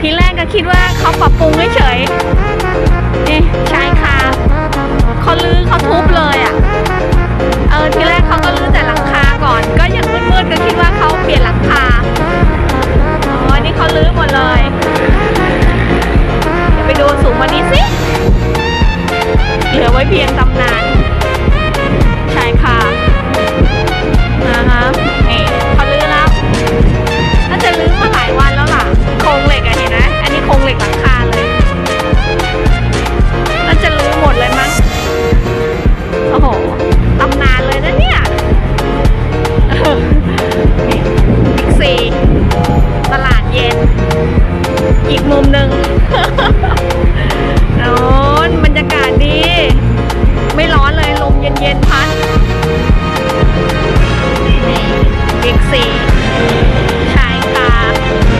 ทีแรกก็คิดว่าเขาปรับปรุงเฉยนี่ชายคาเขาลื้อเขาทุบเลยอะ เออทีแรกเขาก็ลื้อแต่หลังคาก่อน ก็ยังมืดๆก็คิดว่าเขาเปลี่ยนหลังคาอ๋อนี่เขาลื้อหมดเลยเดี๋ยวไปดูสูงวันนี้สิเหลือไว้เพียงตำนาน ตลาดเย็น อีกมุมหนึ่งโอ้นบรรยากาศดี ไม่ร้อนเลยลมเย็นๆพัดนี่บิ๊กซี